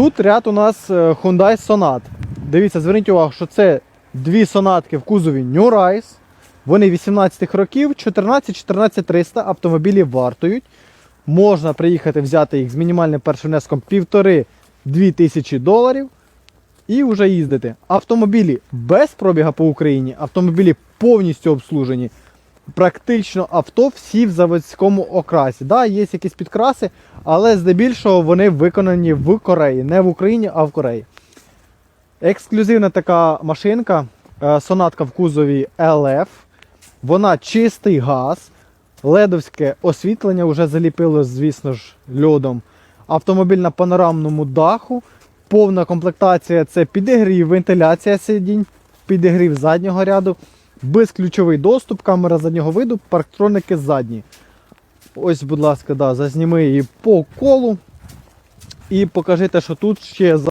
Тут ряд у нас е, Hyundai Sonat. Дивіться, зверніть увагу, що це дві сонатки в кузові New Rise. Вони 18 років, 14-14-300 автомобілі вартують. Можна приїхати взяти їх з мінімальним першим внеском 1,5-2 тисячі доларів і вже їздити. Автомобілі без пробіга по Україні, автомобілі повністю обслужені. Практично авто всі в заводському окрасі. Да, є якісь підкраси, але здебільшого вони виконані в Кореї. Не в Україні, а в Кореї. Ексклюзивна така машинка, е, сонатка в кузові LF. Вона чистий газ, ледовське освітлення вже заліпило, звісно ж, льодом. Автомобіль на панорамному даху. Повна комплектація це підігрів, вентиляція сидінь, підігрів заднього ряду, безключовий доступ, камера заднього виду, парктроники задні. Ось, будь ласка, да, зазніми її по колу. І покажи те, що тут ще за-